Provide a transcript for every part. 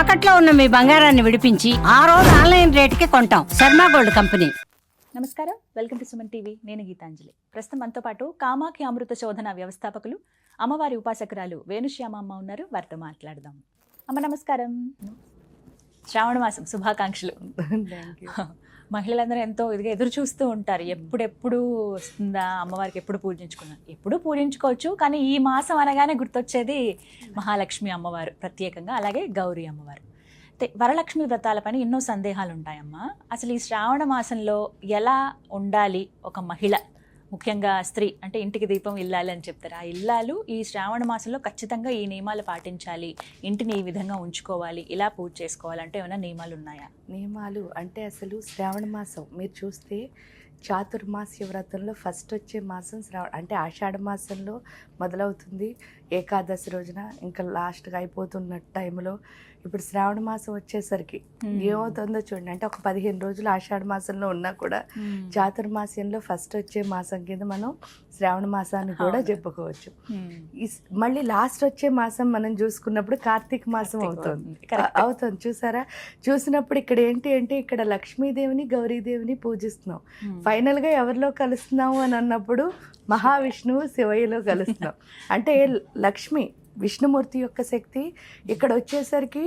తాకట్లో ఉన్న మీ బంగారాన్ని విడిపించి ఆ రోజు ఆన్లైన్ రేటుకి కొంటాం. Sharma gold company. నమస్కారం. Welcome to Suman TV. నేను గీతాంజలి. ప్రస్తుతం మనతో పాటు కామాఖ్య అమృత శోధన వ్యవస్థాపకులు అమ్మవారి ఉపాసకురాలు వేణుశ్యామ అమ్మ ఉన్నారు. వారితో మాట్లాడదాం. అమ్మ నమస్కారం. శ్రావణ మాసం శుభాకాంక్షలు. మహిళలందరూ ఎంతో ఇదిగా ఎదురు చూస్తూ ఉంటారు. ఎప్పుడెప్పుడు వస్తుందా అమ్మవారికి ఎప్పుడు పూజించుకున్నాం ఎప్పుడు పూజించుకోవచ్చు కానీ ఈ మాసం అనగానే గుర్తొచ్చేది మహాలక్ష్మి అమ్మవారు ప్రత్యేకంగా అలాగే గౌరీ అమ్మవారు. వరలక్ష్మి వ్రతాలపైన ఎన్నో సందేహాలు ఉంటాయమ్మా అసలు ఈ శ్రావణ మాసంలో ఎలా ఉండాలి ఒక మహిళ? ముఖ్యంగా స్త్రీ అంటే ఇంటికి దీపం ఇల్లాలి అని చెప్తారు. ఆ ఇల్లాలు ఈ శ్రావణ మాసంలో ఖచ్చితంగా ఈ నియమాలు పాటించాలి. ఇంటిని ఈ విధంగా ఉంచుకోవాలి. ఇలా పూజ చేసుకోవాలంటే ఏమైనా నియమాలు ఉన్నాయా? నియమాలు అంటే అసలు శ్రావణ మాసం మీరు చూస్తే చాతుర్మాస్య వ్రతంలో ఫస్ట్ వచ్చే మాసం శ్రావణ అంటే ఆషాఢ మాసంలో మొదలవుతుంది. ఏకాదశి రోజున ఇంకా లాస్ట్గా అయిపోతున్న టైంలో ఇప్పుడు శ్రావణ మాసం వచ్చేసరికి ఏమవుతుందో చూడండి. అంటే ఒక పదిహేను రోజులు ఆషాఢ మాసంలో ఉన్నా కూడా చాతుర్మాస్యంలో ఫస్ట్ వచ్చే మాసం కింద మనం శ్రావణ మాసాన్ని కూడా. చెప్పుకోవచ్చు. మళ్ళీ లాస్ట్ వచ్చే మాసం మనం చూసుకున్నప్పుడు కార్తీక మాసం అవుతుంది. అవుతుంది. చూసారా? చూసినప్పుడు ఇక్కడ ఏంటి అంటే ఇక్కడ లక్ష్మీదేవిని గౌరీదేవిని పూజిస్తున్నాం. Hmm. ఫైనల్గా ఎవరిలో కలుస్తున్నాము అని అన్నప్పుడు మహావిష్ణువు శివయ్యలో కలుస్తున్నాం. అంటే లక్ష్మి విష్ణుమూర్తి యొక్క శక్తి. ఇక్కడ వచ్చేసరికి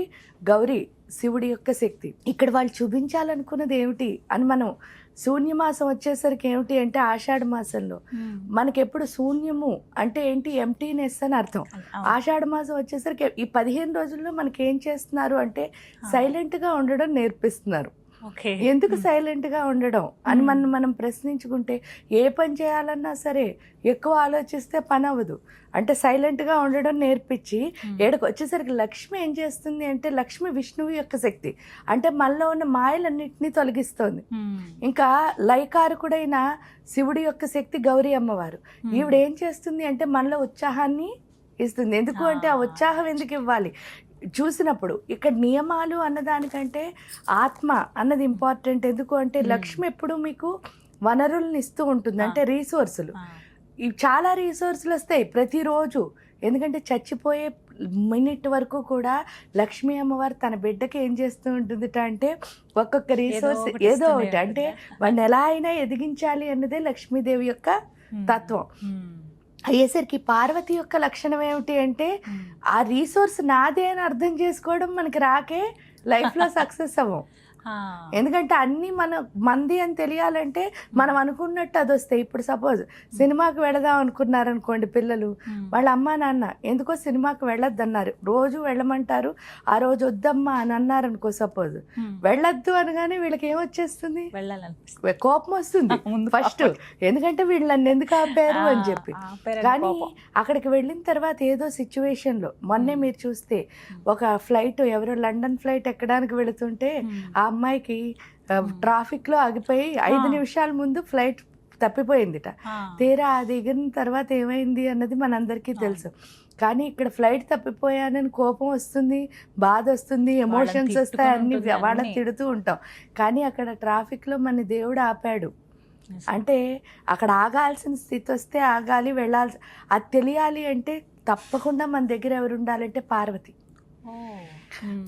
గౌరీ శివుడి యొక్క శక్తి. ఇక్కడ వాళ్ళు చూపించాలనుకున్నది ఏమిటి అని మనం శూన్యమాసం వచ్చేసరికి ఏమిటి అంటే ఆషాఢ మాసంలో. మనకి ఎప్పుడు శూన్యము అంటే ఏంటి? ఎంటీనెస్ అని అర్థం. ఆషాఢ మాసం వచ్చేసరికి ఈ పదిహేను రోజుల్లో మనకి ఏం చేస్తున్నారు అంటే సైలెంట్గా ఉండడం నేర్పిస్తున్నారు. ఎందుకు సైలెంట్గా ఉండడం అని. మనం మనం ప్రశ్నించుకుంటే ఏ పని చేయాలన్నా సరే ఎక్కువ ఆలోచిస్తే పని అవ్వదు అంటే సైలెంట్గా ఉండడం నేర్పించి. ఏడకు వచ్చేసరికి లక్ష్మి ఏం చేస్తుంది అంటే లక్ష్మి విష్ణువు యొక్క శక్తి అంటే మనలో ఉన్న మాయలన్నింటినీ తొలగిస్తోంది. ఇంకా లయకారకుడైన శివుడి యొక్క శక్తి గౌరీ అమ్మవారు. ఈవిడ ఏం చేస్తుంది అంటే మనలో ఉత్సాహాన్ని ఇస్తుంది ఎందుకు అంటే ఆ. ఉత్సాహం ఎందుకు ఇవ్వాలి చూసినప్పుడు ఇక్కడ నియమాలు అన్నదానికంటే ఆత్మ అన్నది ఇంపార్టెంట్ ఎందుకు అంటే. లక్ష్మి ఎప్పుడు మీకు వనరుల్ని ఇస్తూ ఉంటుంది. అంటే రీసోర్సులు చాలా రీసోర్సులు వస్తాయి ప్రతిరోజు ఎందుకంటే చచ్చిపోయే మినిట్ వరకు కూడా లక్ష్మీ అమ్మవారు తన బిడ్డకి ఏం చేస్తూ ఉంటుందిట అంటే ఒక్కొక్క రీసోర్స్ ఏదో ఒకటి అంటే ఉంటుందా? వాడిని ఎలా అయినా ఎదిగించాలి అన్నదే లక్ష్మీదేవి యొక్క. తత్వం. అయ్యేసరికి పార్వతి యొక్క లక్షణం ఏమిటి అంటే. ఆ రీసోర్స్ నాదే అని అర్థం చేసుకోవడం మనకి రాకే లైఫ్లో సక్సెస్ అవ్వం. ఎందుకంటే అన్ని మన మంది అని తెలియాలంటే మనం అనుకున్నట్టు అది వస్తాయి. ఇప్పుడు సపోజ్ సినిమాకి వెళదాం అనుకున్నారనుకోండి పిల్లలు. వాళ్ళ అమ్మ నాన్న ఎందుకో సినిమాకి వెళ్ళొద్దన్నారు. రోజు వెళ్ళమంటారు ఆ రోజు వద్దమ్మా అని అన్నారు అనుకో సపోజ్. వెళ్ళొద్దు అనగానే వీళ్ళకి ఏమొచ్చేస్తుంది వెళ్ళాలనిపిస్తుంది. కోపం వస్తుంది. ఫస్ట్ ఎందుకంటే వీళ్ళు నన్ను ఎందుకు ఆపారు అని చెప్పి. కానీ. అక్కడికి వెళ్ళిన తర్వాత ఏదో సిచ్యువేషన్లో మొన్నే. మీరు చూస్తే ఒక ఫ్లైట్ ఎవరో లండన్ ఫ్లైట్ ఎక్కడానికి వెళుతుంటే. ఆ అమ్మాయికి Hmm. ట్రాఫిక్లో ఆగిపోయి ఐదు. నిమిషాల ముందు ఫ్లైట్ తప్పిపోయిందిట. తీరా ఆ దిగిన తర్వాత ఏమైంది అన్నది మనందరికీ తెలుసు కానీ ఇక్కడ ఫ్లైట్ తప్పిపోయానని కోపం వస్తుంది బాధ వస్తుంది ఎమోషన్స్ వస్తాయి అన్ని వాళ్ళని. తిడుతూ ఉంటాం కానీ అక్కడ ట్రాఫిక్లో మన దేవుడు ఆపాడు. అంటే అక్కడ ఆగాల్సిన స్థితి వస్తే ఆగాలి వెళ్ళాల్సి అది తెలియాలి అంటే తప్పకుండా మన దగ్గర ఎవరు ఉండాలంటే పార్వతి.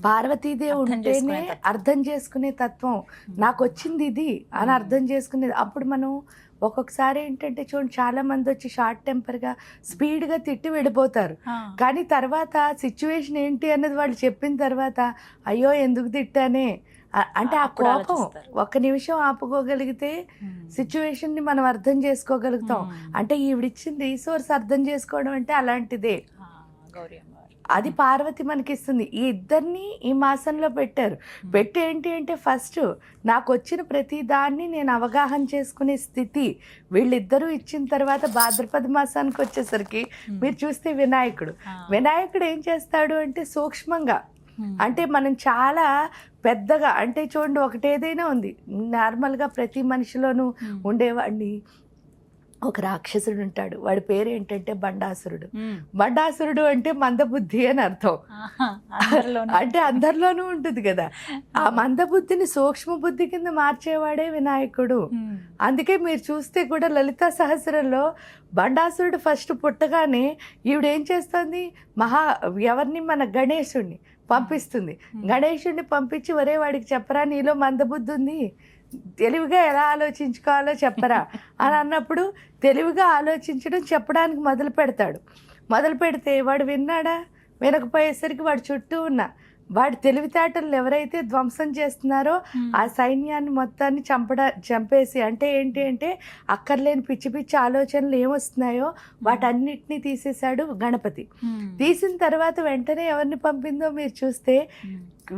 పార్వతీదేవి ఉంటేనే. అర్థం చేసుకునే తత్వం నాకు వచ్చింది ఇది అని. అర్థం చేసుకునేది అప్పుడు మనం ఒక్కొక్కసారి ఏంటంటే చూడండి చాలా మంది వచ్చి షార్ట్ టెంపర్గా స్పీడ్గా తిట్టి వెళ్ళిపోతారు. కానీ తర్వాత సిచ్యువేషన్ ఏంటి అన్నది వాళ్ళు చెప్పిన తర్వాత అయ్యో ఎందుకు తిట్టానే అంటే ఆ అప్పుడు కోపం. ఒక్క నిమిషం ఆపుకోగలిగితే Hmm. సిచ్యువేషన్ని మనం అర్థం చేసుకోగలుగుతాం. అంటే ఈవిడిచ్చిన రీసోర్స్ అర్థం చేసుకోవడం అంటే అలాంటిదే గౌరీ అమ్మవారు. అది పార్వతి మనకిస్తుంది. ఈ ఇద్దరిని ఈ మాసంలో పెట్టారు. పెట్టి ఏంటి అంటే ఫస్ట్ నాకు వచ్చిన ప్రతి దాన్ని నేను అవగాహన చేసుకునే స్థితి. వీళ్ళిద్దరూ ఇచ్చిన తర్వాత భాద్రపద మాసానికి వచ్చేసరికి. మీరు చూస్తే వినాయకుడు. వినాయకుడు ఏం చేస్తాడు అంటే సూక్ష్మంగా. అంటే మనం చాలా పెద్దగా అంటే చూడండి ఒకటి ఏదైనా ఉంది. నార్మల్గా ప్రతి మనిషిలోనూ. ఉండేవాడిని. ఒక రాక్షసుడు ఉంటాడు. వాడి పేరు ఏంటంటే బండాసురుడు. బండాసురుడు అంటే మందబుద్ధి అని అర్థం. అంటే అందరిలోనూ ఉంటుంది కదా. ఆ మందబుద్ధిని సూక్ష్మ బుద్ధి కింద మార్చేవాడే వినాయకుడు. అందుకే మీరు చూస్తే కూడా లలితా సహస్రంలో బండాసురుడు ఫస్ట్ పుట్టగానే ఈవిడ ఏం చేస్తుంది? మహా ఎవరిని? మన గణేశుడిని పంపిస్తుంది. గణేశుడిని పంపించి ఒరే వాడికి చెప్పరా? నీలో మందబుద్ధి ఉంది. తెలివిగా ఎలా ఆలోచించుకోవాలో చెప్పరా? అని అన్నప్పుడు తెలివిగా ఆలోచించడం చెప్పడానికి మొదలు పెడతాడు. మొదలు పెడితే వాడు విన్నాడా? వినకపోయేసరికి వాడి చుట్టూ ఉన్న వాడి తెలివితేటలు ఎవరైతే ధ్వంసం చేస్తున్నారో ఆ సైన్యాన్ని మొత్తాన్ని చంపడ చంపేసి అంటే ఏంటి అంటే అక్కర్లేని పిచ్చి పిచ్చి ఆలోచనలు ఏమొస్తున్నాయో వాటన్నిటినీ తీసేశాడు గణపతి. తీసిన తర్వాత వెంటనే ఎవరిని పంపిందో మీరు చూస్తే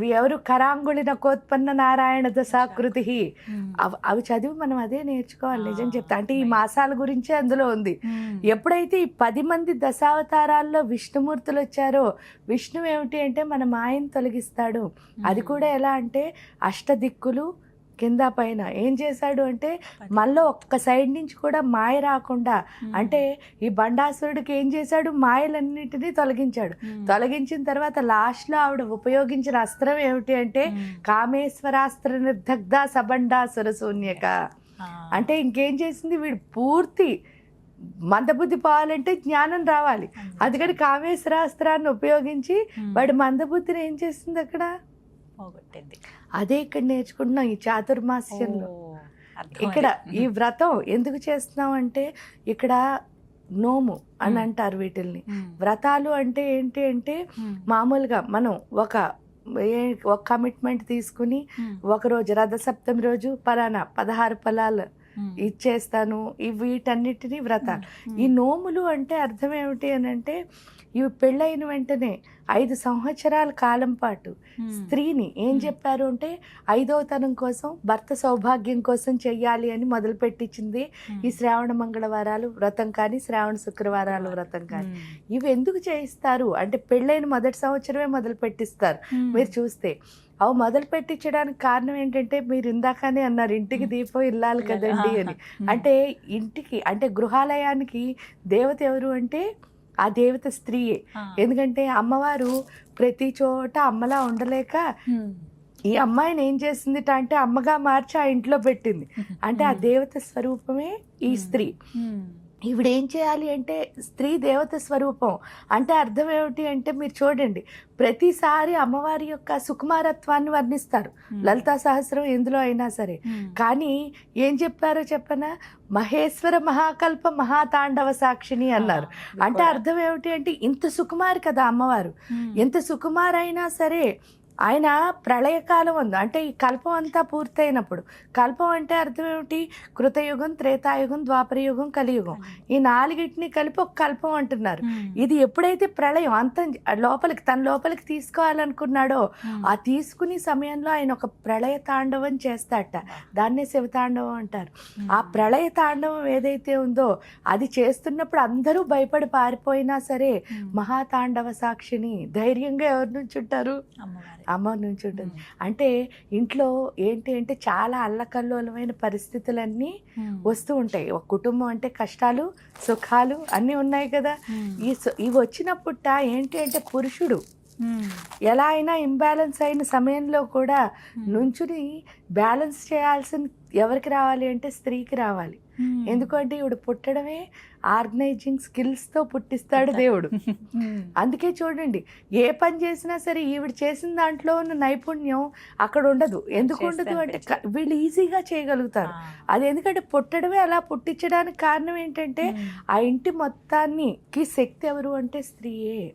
ఎవరు కరాంగుళిన కోత్పన్న నారాయణ దశాకృతి. అవ్- అవి చదివి మనం అదే నేర్చుకోవాలి నిజం చెప్తా. అంటే ఈ మాసాల గురించే అందులో ఉంది. ఎప్పుడైతే ఈ పది మంది దశావతారాల్లో విష్ణుమూర్తులు వచ్చారో విష్ణు ఏమిటి అంటే మన మాయను తొలగిస్తాడు. అది కూడా ఎలా అంటే అష్టదిక్కులు కింద పైన ఏం చేశాడు అంటే మనలో ఒక్క సైడ్ నుంచి కూడా మాయ రాకుండా అంటే ఈ బండాసురుడికి ఏం చేశాడు? మాయలన్నిటినీ తొలగించాడు. తొలగించిన తర్వాత లాస్ట్లో ఆవిడ ఉపయోగించిన అస్త్రం ఏమిటి అంటే కామేశ్వరాస్త్ర నిర్దగ్ధ సబండాసుర శూన్యక. అంటే ఇంకేం చేసింది? వీడు పూర్తి మందబుద్ధి పోవాలంటే జ్ఞానం రావాలి. అందుకని కామేశ్వరాస్త్రాన్ని ఉపయోగించి వాడి మందబుద్ధిని ఏం చేస్తుంది అక్కడ? పోగొట్టింది. అదే ఇక్కడ నేర్చుకుంటున్నాం ఈ చాతుర్మాస్యంలో. ఇక్కడ ఈ వ్రతం ఎందుకు చేస్తున్నాం అంటే ఇక్కడ నోము అని. అంటారు వీటిల్ని. వ్రతాలు అంటే ఏంటి అంటే మామూలుగా మనం ఒక ఏ- ఒక కమిట్మెంట్ తీసుకుని ఉమ్, ఒకరోజు రథసప్తమి రోజు పలానా పదహారు ఫలాలు ఇచ్చేస్తాను. ఈ వీటన్నిటిని వ్రతాలు. ఈ నోములు అంటే అర్థం ఏమిటి అని అంటే ఇవి పెళ్ళైన వెంటనే ఐదు సంవత్సరాల కాలం పాటు స్త్రీని ఏం. చెప్పారు అంటే ఐదవ తనం కోసం భర్త సౌభాగ్యం కోసం చెయ్యాలి అని మొదలు పెట్టించింది ఈ శ్రావణ మంగళవారాలు వ్రతం కానీ శ్రావణ శుక్రవారాలు వ్రతం కానీ. ఇవి ఎందుకు చేయిస్తారు? అంటే పెళ్ళైన మొదటి సంవత్సరమే మొదలు పెట్టిస్తారు మీరు చూస్తే అవి మొదలు పెట్టించడానికి కారణం ఏంటంటే మీరు ఇందాకనే అన్నారు ఇంటికి దీపం ఇల్లాలి కదండి అని. అంటే ఇంటికి అంటే గృహాలయానికి దేవత ఎవరు అంటే ఆ దేవత స్త్రీయే. ఎందుకంటే అమ్మవారు ప్రతి చోట అమ్మలా ఉండలేక ఈ అమ్మాయిని ఏం చేసింది అంటే అమ్మగా మార్చి ఆ ఇంట్లో పెట్టింది. అంటే ఆ దేవత స్వరూపమే ఈ. స్త్రీ. ఈవిడ ఏం చేయాలి అంటే స్త్రీ దేవత స్వరూపం. అంటే అర్థం ఏమిటి అంటే మీరు చూడండి ప్రతిసారి అమ్మవారి యొక్క సుకుమారత్వాన్ని వర్ణిస్తారు. లలితా సహస్రం ఎందులో అయినా సరే. కానీ ఏం చెప్పారో చెప్పనా? మహేశ్వర మహాకల్ప మహాతాండవ సాక్షిని అన్నారు. అంటే. అర్థం ఏమిటి అంటే ఇంత సుకుమారి కదా అమ్మవారు. ఎంత సుకుమారైనా సరే ఆయన ప్రళయకాలం ఉంది అంటే ఈ కల్పం అంతా పూర్తయినప్పుడు. కల్పం అంటే అర్థం ఏమిటి? కృతయుగం త్రేతాయుగం ద్వాపరయుగం కలియుగం. ఈ నాలుగిటిని కలిపి ఒక కల్పం అంటున్నారు. ఇది ఎప్పుడైతే ప్రళయం అంతం లోపలికి తన లోపలికి తీసుకోవాలనుకున్నాడో ఆ తీసుకునే సమయంలో ఆయన ఒక ప్రళయ తాండవం చేస్తాట. దాన్నే శివతాండవం అంటారు. ఆ ప్రళయ తాండవం ఏదైతే ఉందో అది చేస్తున్నప్పుడు అందరూ భయపడి పారిపోయినా సరే మహాతాండవ సాక్షిని ధైర్యంగా ఎవరి నుంచి ఉంటారు? అమ్మవారి. అమ్మ నుంచి ఉంటుంది అంటే ఇంట్లో ఏంటి అంటే చాలా అల్లకల్లోలమైన పరిస్థితులన్నీ వస్తూ ఉంటాయి. ఒక కుటుంబం అంటే కష్టాలు సుఖాలు అన్నీ ఉన్నాయి కదా. ఈ ఇవి వచ్చినప్పుట ఏంటి అంటే పురుషుడు ఎలా అయినా ఇంబ్యాలెన్స్ అయిన సమయంలో కూడా నుంచుని బ్యాలెన్స్ చేయాల్సిన ఎవరికి రావాలి అంటే స్త్రీకి రావాలి. ఎందుకంటే ఈవిడ పుట్టడమే ఆర్గనైజింగ్ స్కిల్స్తో పుట్టిస్తాడు దేవుడు. అందుకే చూడండి ఏ పని చేసినా సరే ఈవిడ చేసిన దాంట్లో ఉన్న నైపుణ్యం అక్కడ ఉండదు. ఎందుకు ఉండదు అంటే. వీళ్ళు ఈజీగా చేయగలుగుతారు. అది ఎందుకంటే పుట్టడమే అలా పుట్టించడానికి కారణం ఏంటంటే ఆ ఇంటి మొత్తాన్ని శక్తి ఎవరు అంటే స్త్రీయే.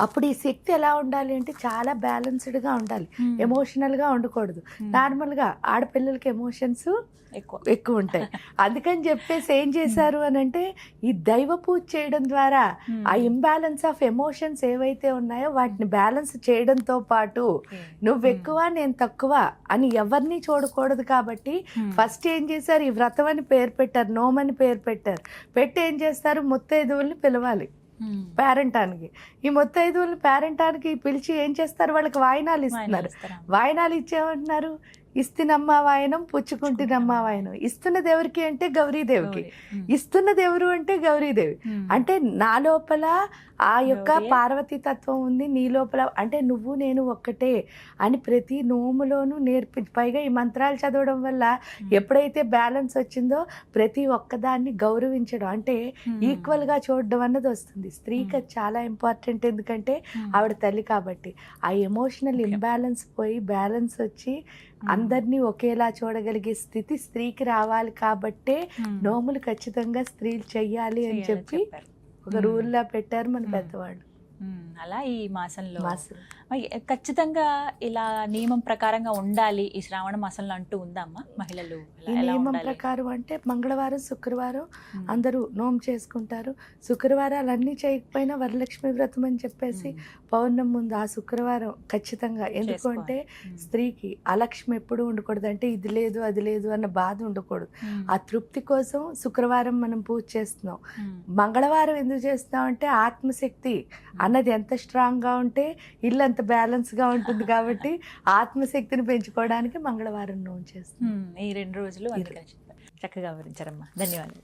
అప్పుడు ఈ శక్తి ఎలా ఉండాలి అంటే చాలా బ్యాలెన్స్డ్గా ఉండాలి. ఎమోషనల్గా ఉండకూడదు. ఉమ్, నార్మల్గా ఆడపిల్లలకి ఎమోషన్స్ ఎక్కువ. ఎక్కువ ఉంటాయి. అందుకని చెప్పేసి ఏం చేశారు అని అంటే ఈ దైవ పూజ చేయడం ద్వారా ఆ ఇంబ్యాలెన్స్ ఆఫ్ ఎమోషన్స్ ఏవైతే ఉన్నాయో వాటిని బ్యాలెన్స్ చేయడంతో పాటు. నువ్వు ఎక్కువ నేను తక్కువ అని ఎవరిని చూడకూడదు కాబట్టి ఫస్ట్ ఏం చేశారు? ఈ వ్రతం అని పేరు పెట్టారు నోమని పేరు పెట్టారు. పెట్టి ఏం చేస్తారు? ముత్తైదువుల్ని పిలవాలి. పేరెంటానికి. ఈ ముత్తైదువుల్ని పేరెంటానికి పిలిచి ఏం చేస్తారు? వాళ్ళకి వాయినాలు ఇస్తున్నారు? వాయినాలు ఇచ్చేమంటున్నారు? ఇస్తున్నమ్మ వాయనం పుచ్చుకుంటున్నమ్మ వాయనం ఇస్తున్నది ఎవరికి అంటే గౌరీదేవికి. ఇస్తున్నది ఎవరు అంటే గౌరీదేవి. అంటే నా లోపల ఆ యొక్క. పార్వతీ తత్వం ఉంది నీ లోపల అంటే నువ్వు నేను ఒక్కటే అని ప్రతి నోములోనూ నేర్పి పైగా ఈ మంత్రాలు చదవడం వల్ల. ఎప్పుడైతే బ్యాలెన్స్ వచ్చిందో ప్రతి ఒక్కదాన్ని గౌరవించడం అంటే ఉమ్. ఈక్వల్గా చూడడం అన్నది వస్తుంది స్త్రీకి చాలా ఇంపార్టెంట్ ఎందుకంటే. ఆవిడ తల్లి కాబట్టి ఆ ఎమోషనల్. ఇంబ్యాలెన్స్ పోయి బ్యాలెన్స్ వచ్చి. అందరినీ ఒకేలా చూడగలిగే స్థితి స్త్రీకి రావాలి కాబట్టే. నోములు ఖచ్చితంగా స్త్రీలు చెయ్యాలి అని చెప్పి. ఒక. రూల్లా పెట్టారు మన. పెద్దవాళ్ళు. అలా ఈ మాసంలో ఖచ్చితంగా ఇలా నియమం ప్రకారంగా ఉండాలి ఈ శ్రావణ మాసంలో అంటూ ఉందమ్మా మహిళలు నియమం? ప్రకారం అంటే మంగళవారం శుక్రవారం. అందరూ నోము చేసుకుంటారు శుక్రవారాలు అన్నీ చేయకపోయినా వరలక్ష్మి వ్రతం అని చెప్పేసి ఉమ్. పౌర్ణమి ముందు ఆ శుక్రవారం ఖచ్చితంగా ఎందుకు చేసుకోవాలి. అంటే ఉమ్. స్త్రీకి అలక్ష్మి ఎప్పుడు ఉండకూడదు అంటే ఇది లేదు అది లేదు అన్న బాధ ఉండకూడదు. ఆ తృప్తి కోసం శుక్రవారం మనం పూజ చేస్తున్నాం. మంగళవారం ఎందుకు చేస్తున్నాం అంటే ఆత్మశక్తి అన్నది ఎంత స్ట్రాంగ్గా ఉంటే ఇల్లు అంత బ్యాలెన్స్గా ఉంటుంది కాబట్టి ఆత్మశక్తిని పెంచుకోవడానికి మంగళవారం చేస్తున్నాం ఉమ్. ఈ రెండు రోజులు చక్కగా వివరించారమ్మా. ధన్యవాదాలు.